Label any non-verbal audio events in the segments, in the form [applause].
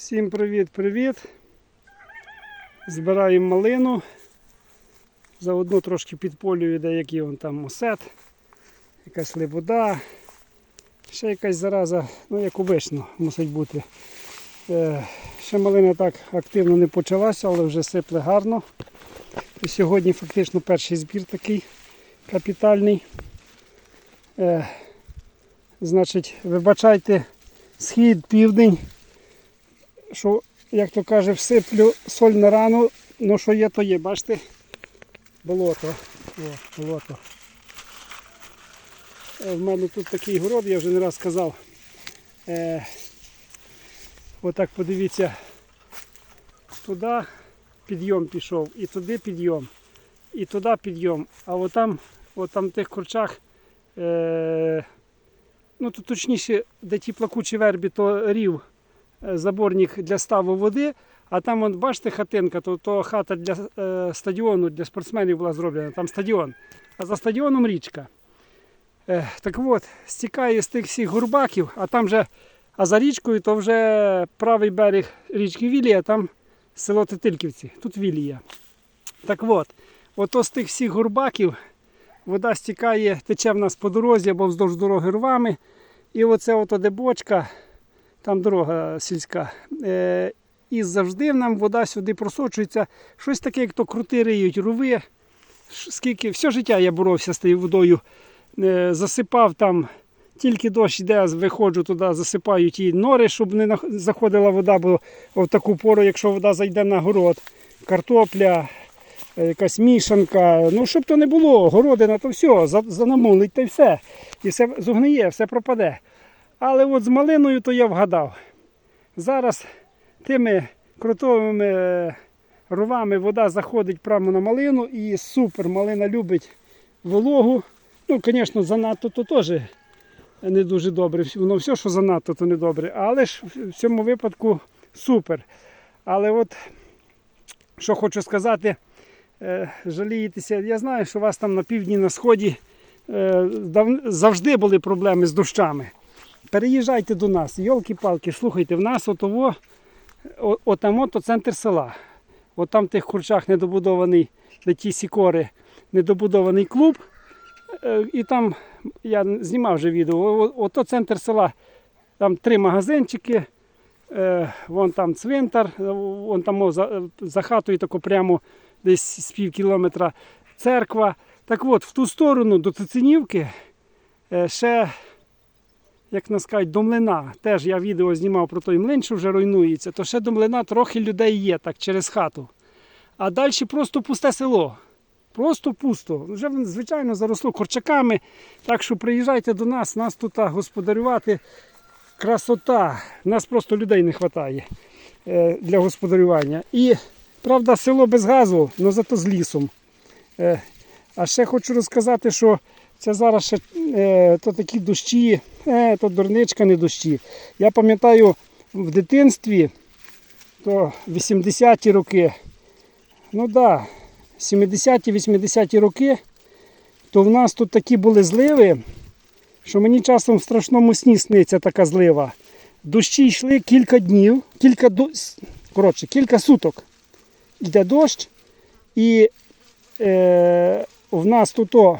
Всім привіт-привіт. Збираємо малину. Заодно трошки підполюю деякий вон там осет, якась лебода, ще якась зараза, ну як обично мусить бути. Е, ще малина так активно не почалася, але вже сипле гарно. І сьогодні фактично перший збір такий капітальний. Е, значить, вибачайте, схід, південь що, як то каже, всиплю соль на рану, ну що є, то є, бачите? Болото. О, болото. Е, В мене тут такий город, я вже не раз сказав. Е, отак подивіться, туди підйом пішов, і туди підйом, і туди підйом. А отам, отам в тих корчах, е, ну то точніше, де ті плакучі вербі, то рів заборник для ставу води, а там, от, бачите, хатинка, то, то хата для е, стадіону, для спортсменів була зроблена, там стадіон. А за стадіоном річка. Е, так от, стікає з тих всіх гурбаків, а там вже, а за річкою то вже правий берег річки Вілія, там село Тетильківці, тут Вілія. Так от, ото з тих всіх гурбаків вода стікає, тече в нас по дорозі або вздовж дороги рвами. І оце ото де бочка, там дорога сільська. Е, і завжди нам вода сюди просочується. Щось таке, як то крути риють, руви. Скільки, все життя я боровся з тією водою. Е, засипав там, тільки дощ йде, виходжу туди, засипаю ті нори, щоб не заходила вода, бо в таку пору, якщо вода зайде на город, картопля, е, якась мішанка, ну щоб то не було, городина, то все, за- занамулить та й все. І все зогниє, все пропаде. Але от з малиною то я вгадав. Зараз тими крутовими е, ровами вода заходить прямо на малину і супер, малина любить вологу. Ну, звісно, занадто то теж не дуже добре. Воно все, що занадто, то не добре. Але ж в цьому випадку супер. Але от що хочу сказати, е, жалієтеся. Я знаю, що у вас там на півдні, на сході е, завжди були проблеми з дощами. Переїжджайте до нас, йолки-палки, слухайте, в нас отово, отам ото центр села. От там в тих курчах недобудований, де ті сікори, недобудований клуб. Е, І там я знімав вже відео. Ото центр села, там три магазинчики, е, вон там цвинтар, вон там за, за хатою тако прямо десь з пів кілометра церква. Так от, в ту сторону до Цицинівки е, ще, як нас кажуть, до млина. Теж я відео знімав про той млин, що вже руйнується, то ще до млина трохи людей є так через хату. А далі просто пусте село. Просто пусто. Вже звичайно заросло корчаками. Так що приїжджайте до нас, нас тут господарювати. Красота. Нас просто людей не вистачає е, для господарювання. І правда, село без газу, але зато з лісом. Е, а ще хочу розказати, що це зараз ще е, то такі дощі, е, то дурничка не дощі. Я пам'ятаю в дитинстві, то 80-ті роки, ну так, да, 70-ті, 80-ті роки, то в нас тут такі були зливи, що мені часом в страшному сні сниться така злива. Дощі йшли кілька днів, кілька, до- коротше, кілька суток. Йде дощ, і е, в нас тут о,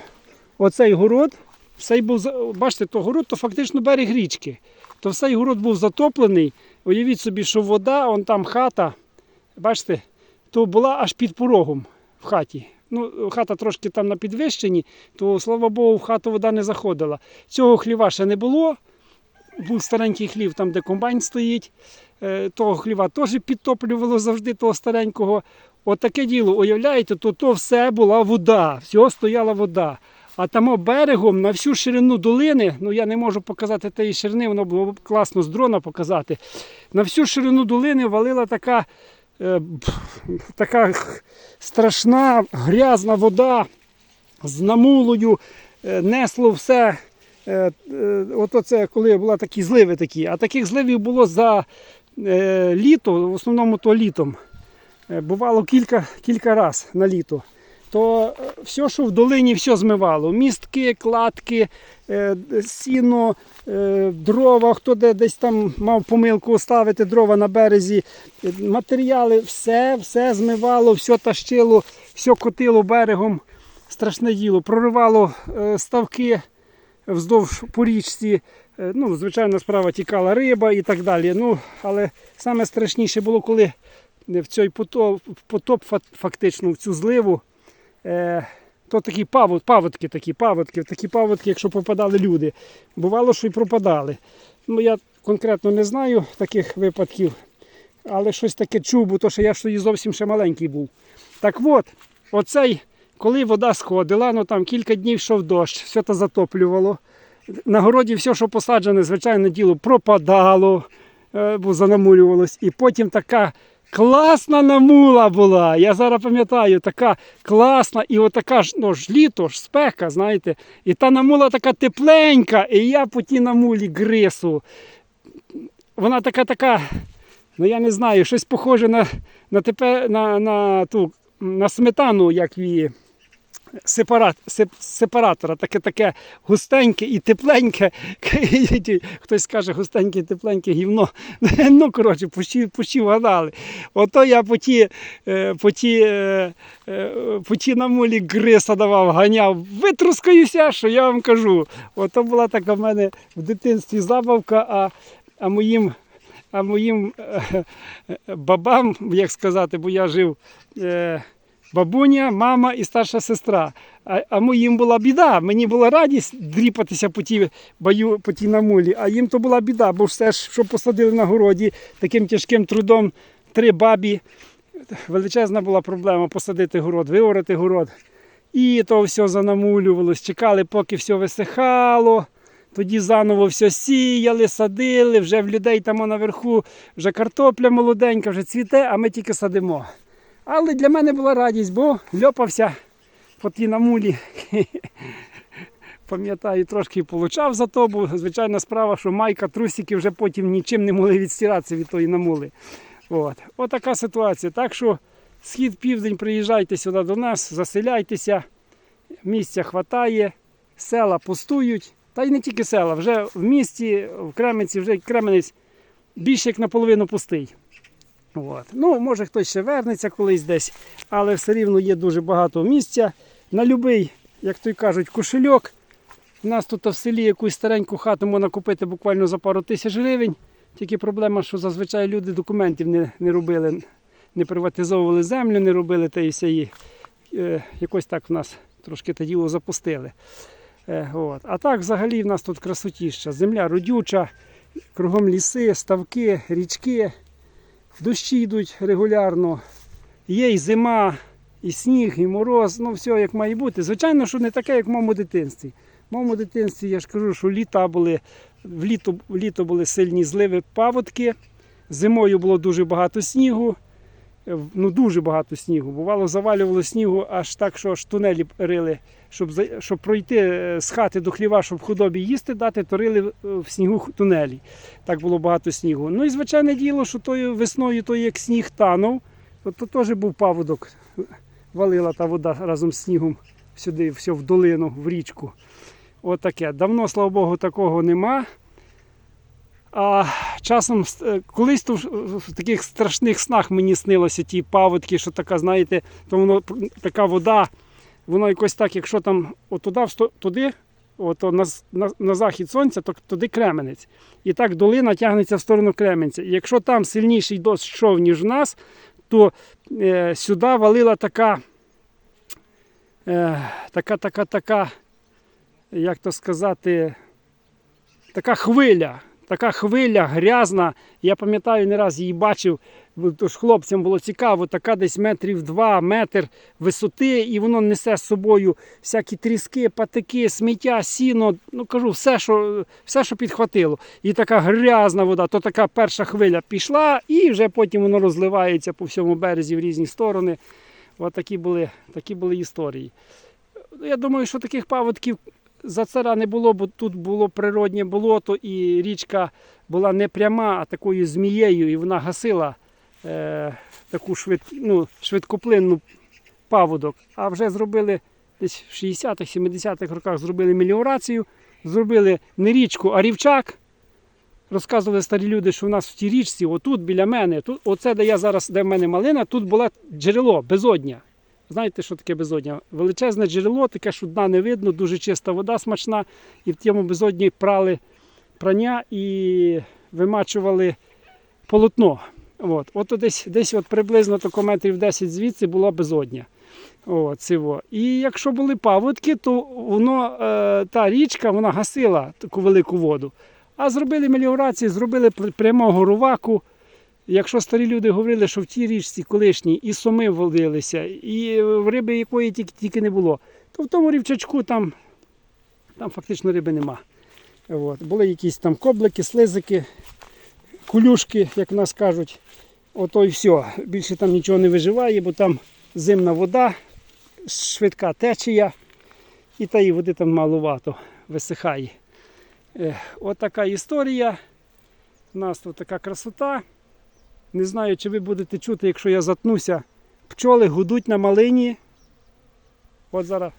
оцей город, цей був, бачите, то город, то фактично берег річки. То цей город був затоплений. Уявіть собі, що вода, он там хата, бачите, то була аж під порогом в хаті. Ну, хата трошки там на підвищенні, то слава Богу, в хату вода не заходила. Цього хліва ще не було. Був старенький хлів, там, де комбайн стоїть. Е, Того хліва теж підтоплювало завжди того старенького. От діло, уявляєте, то, то все була вода, всього стояла вода. А там берегом на всю ширину долини, ну я не можу показати тієї ширини, воно було б класно з дрона показати. На всю ширину долини валила така, е, така страшна грязна вода з намулою, е, несло все. Е, е, Ото це коли були такі зливи такі. А таких зливів було за е, літо, в основному то літом. Е, Бувало кілька, кілька разів на літо. То е, все, що в долині, все змивало. Містки, кладки, е, сіно, е, дрова, хто де десь там мав помилку ставити дрова на березі, матеріали, все, все змивало, все тащило, все котило берегом. Страшне діло. Проривало ставки вздовж по річці. Ну, звичайно, справа тікала риба і так далі. Ну, але саме страшніше було, коли в цей потоп, потоп фактично в цю зливу. Е, то такі павод, паводки, такі паводки, такі паводки, якщо попадали люди. Бувало, що й пропадали. Ну, я конкретно не знаю таких випадків, але щось таке чув, бо то, що я ж зовсім ще маленький був. Так от, оцей, коли вода сходила, ну там кілька днів йшов дощ, все це затоплювало. На городі все, що посаджене, звичайно діло, пропадало, е, бо занамулювалось. І потім така класна намула була. Я зараз пам'ятаю, така класна, і отака ж, ну, ж літо, ж спека, знаєте. І та намула така тепленька, і я по тій намулі грису. Вона така така, ну я не знаю, щось похоже на, на, тепе, на, на, ту, на сметану, як її сепарат, сеп, сепаратора, таке таке густеньке і тепленьке. [laughs] Хтось скаже густеньке і тепленьке гівно. [laughs] Ну, коротше, почти вгадали. Ото я по ті, е, по ті, е, е, по ті намулі гриса давав, ганяв. Витрускаюся, що я вам кажу. Ото була така в мене в дитинстві забавка, а, а моїм. А моїм бабам, як сказати, бо я жив бабуня, мама і старша сестра. А, а моїм була біда. Мені була радість дріпатися по тій, баю, по тій намулі, а їм то була біда, бо все ж, що посадили на городі таким тяжким трудом, три бабі. Величезна була проблема посадити город, виорати город. І то все занамулювалось. Чекали, поки все висихало. Тоді заново все сіяли, садили, вже в людей там наверху вже картопля молоденька, вже цвіте, а ми тільки садимо. Але для мене була радість, бо льопався по тій намулі. [laughs] Пам'ятаю, трошки получав за то, бо звичайна справа, що майка, трусики вже потім нічим не могли відстиратися від тої намули. От. Отака ситуація. Так що схід, південь, приїжджайте сюди до нас, заселяйтеся, місця хватає, села пустують. Та й не тільки села, вже в місті, в Кременці, вже Кременець більше як наполовину пустий. От. Ну, може хтось ще вернеться колись десь, але все рівно є дуже багато місця. На будь-який, як то й кажуть, кошельок. У нас тут в селі якусь стареньку хату можна купити буквально за пару тисяч гривень. Тільки проблема, що зазвичай люди документів не, не робили, не приватизовували землю, не робили та і все. Е, якось так в нас трошки те діло запустили. Е, от. А так взагалі в нас тут красотіща. Земля родюча, кругом ліси, ставки, річки. Дощі йдуть регулярно. Є і зима, і сніг, і мороз, ну все як має бути. Звичайно, що не таке, як в моєму дитинстві. В моєму дитинстві я ж кажу, що літа були, в літо, в літо були сильні зливи паводки. Зимою було дуже багато снігу. Е, Ну дуже багато снігу. Бувало, завалювало снігу аж так, що аж тунелі рили, щоб, щоб пройти е, з хати до хліва, щоб худобі їсти дати, то рили е, в снігу тунелі. Так було багато снігу. Ну і звичайне діло, що тою весною, то як сніг танув, то, то теж був паводок. Валила та вода разом з снігом сюди, все в долину, в річку. Отаке. Давно, слава Богу, такого нема. А часом е, колись то в таких страшних снах мені снилося ті паводки, що така, знаєте, то воно така вода, воно якось так, якщо там отуда, туди, ото на, на, на захід сонця, то туди Кременець. І так долина тягнеться в сторону Кременця. І якщо там сильніший дощ йшов, ніж в нас, то е, сюди валила така, е, така, така, така, як то сказати, така хвиля. Така хвиля грязна. Я пам'ятаю, не раз її бачив. Тож хлопцям було цікаво, така десь метрів два, метр висоти, і воно несе з собою всякі тріски, патики, сміття, сіно. Ну кажу, все, що, все, що підхватило. І така грязна вода, то така перша хвиля пішла, і вже потім воно розливається по всьому березі в різні сторони. От такі були, такі були історії. Я думаю, що таких паводків за цара не було, бо тут було природнє болото, і річка була не пряма, а такою змією, і вона гасила е, таку швид, ну, швидкоплинну паводок, а вже зробили десь в 60-х, 70-х роках зробили меліорацію, зробили не річку, а рівчак. Розказували старі люди, що в нас в тій річці, отут біля мене, тут, оце, де я зараз, де в мене малина, тут було джерело, безодня. Знаєте, що таке безодня? Величезне джерело, таке, що дна не видно, дуже чиста вода смачна. І в тьому безодні прали прання і вимачували полотно. От, от десь, десь от приблизно тако метрів 10 звідси була безодня. От, цього. І якщо були паводки, то воно, е, та річка вона гасила таку велику воду. А зробили меліорацію, зробили прямого руваку. Якщо старі люди говорили, що в тій річці колишній і соми водилися, і риби якої тільки, тільки не було, то в тому рівчачку там, там фактично риби нема. От. Були якісь там коблики, слизики, кулюшки, як в нас кажуть. Ото і все. Більше там нічого не виживає, бо там зимна вода, швидка течія, і тієї води там маловато висихає. Е, От така історія. У нас тут така красота. Не знаю, чи ви будете чути, якщо я затнуся. Пчоли гудуть на малині. От зараз.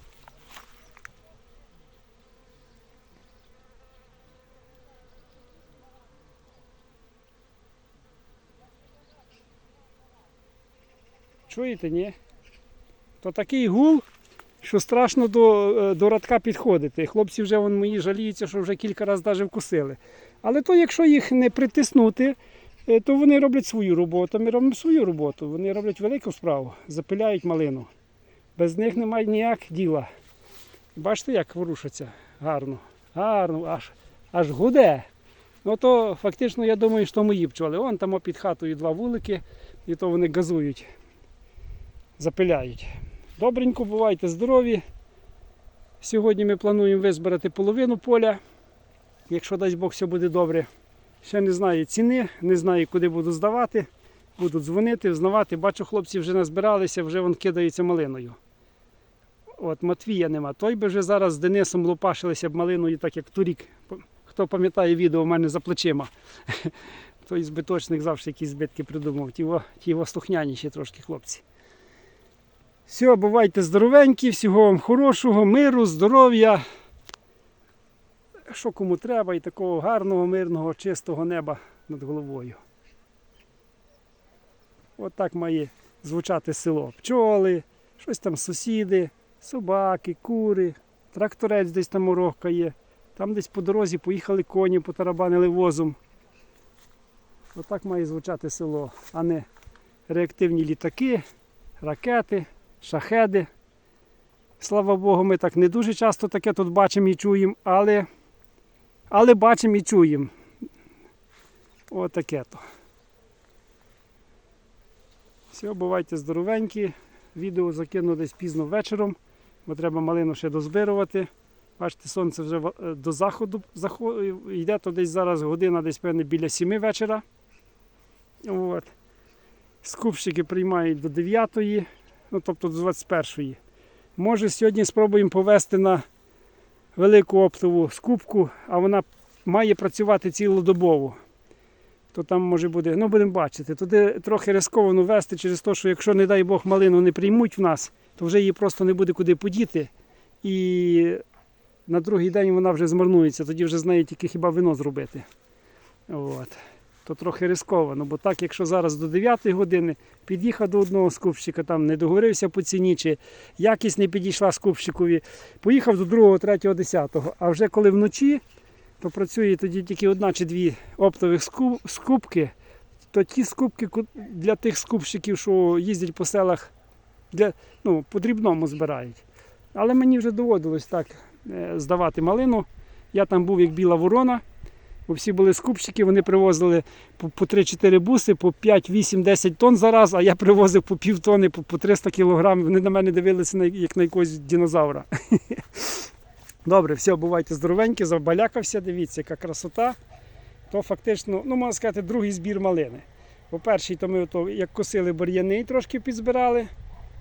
Чуєте, ні? То такий гул, що страшно до, е, до радка підходити. Хлопці вже вон мої жаліються, що вже кілька разів навіть вкусили. Але то, якщо їх не притиснути, то вони роблять свою роботу. Ми робимо свою роботу. Вони роблять велику справу, запиляють малину. Без них немає ніяк діла. Бачите, як ворушаться гарно. Гарно, аж, аж гуде. Ну то фактично я думаю, що мої пчоли. Вон там під хатою два вулики, і то вони газують, запиляють. Добренько, бувайте здорові. Сьогодні ми плануємо визбирати половину поля, якщо дасть Бог все буде добре. Ще не знаю ціни, не знаю, куди буду здавати. Буду дзвонити, взнавати. Бачу, хлопці вже назбиралися, вже вон кидаються малиною. От Матвія нема. Той би вже зараз з Денисом лопашилися б малиною, так як торік. Хто пам'ятає відео у мене за плечима. [laughs] Той збиточник завжди якісь збитки придумав. Ті, во- ті во слухняніші трошки хлопці. Все, бувайте здоровенькі, всього вам хорошого, миру, здоров'я. Що кому треба, і такого гарного, мирного, чистого неба над головою. От так має звучати село. Пчоли, щось там сусіди, собаки, кури, тракторець десь там урохкає. Там десь по дорозі поїхали коні, потарабанили возом. Отак має звучати село, а не реактивні літаки, ракети, шахеди. Слава Богу, ми так не дуже часто таке тут бачимо і чуємо, але, але бачимо і чуємо. Отаке то. Все, бувайте здоровенькі. Відео закину десь пізно вечором, бо треба малину ще дозбирувати. Бачите, сонце вже е, до заходу захо- йде, то десь зараз година, десь певне біля 7 вечора. От. Скупщики приймають до 9, ну тобто до 21. Може сьогодні спробуємо повести на велику оптову скупку, а вона має працювати цілодобово. То там може буде, ну будемо бачити. Туди трохи рисковано вести через те, що якщо, не дай Бог, малину не приймуть в нас, то вже її просто не буде куди подіти. І на другий день вона вже змарнується, тоді вже з неї тільки хіба вино зробити. От. То трохи рисковано, бо так, якщо зараз до 9 години під'їхав до одного скупщика, там не договорився по ціні, чи якість не підійшла скупщикові, поїхав до другого, третього, десятого. А вже коли вночі, то працює тоді тільки одна чи дві оптових скуп- скупки, то ті скупки для тих скупщиків, що їздять по селах, для, ну, по дрібному збирають. Але мені вже доводилось так е, здавати малину. Я там був як біла ворона. Бо всі були скупщики, вони привозили по, по 3-4 буси, по 5, 8, 10 тонн за раз, а я привозив по пів тонни, по, по 300 кілограм. Вони на мене дивилися як на якогось динозавра. [laughs] Добре, все, бувайте здоровенькі, забалякався, дивіться, яка красота. То фактично, ну можна сказати, другий збір малини. По перший, то ми ото, як косили бур'яни, трошки підзбирали,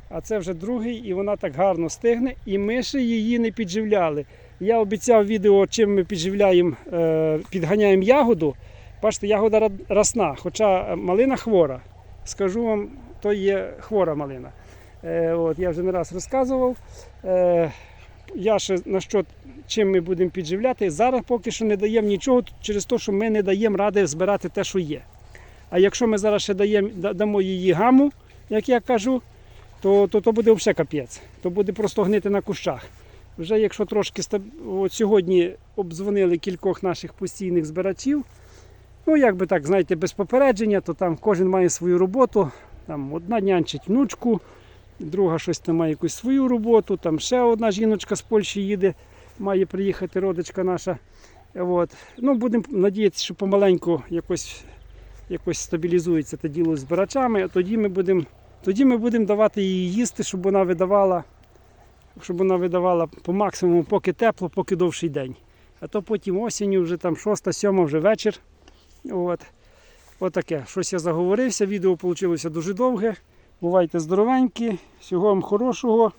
а це вже другий, і вона так гарно стигне, і ми ще її не підживляли. Я обіцяв відео, чим ми підживляємо, е, підганяємо ягоду. Бачите, ягода росна, хоча малина хвора. Скажу вам, то є хвора малина. Е, от, я вже не раз розказував. Е, я ще на що, чим ми будемо підживляти. Зараз поки що не даємо нічого через те, що ми не даємо ради збирати те, що є. А якщо ми зараз ще даємо, дамо її гаму, як я кажу, то, то, то буде взагалі капець. То буде просто гнити на кущах. Вже якщо трошки от сьогодні обдзвонили кількох наших постійних збирачів, ну як би так, знаєте, без попередження, то там кожен має свою роботу. Там одна нянчить внучку, друга щось там має якусь свою роботу, там ще одна жіночка з Польщі їде, має приїхати родичка наша. От. Ну, будемо надіятися, що помаленьку якось, якось стабілізується те діло з збирачами, а тоді ми будемо тоді давати їй їсти, щоб вона видавала, щоб вона видавала по максимуму, поки тепло, поки довший день. А то потім осінню, вже там 6-7 вже вечір. От. Отаке. Щось я заговорився. Відео вийшло дуже довге. Бувайте здоровенькі, всього вам хорошого.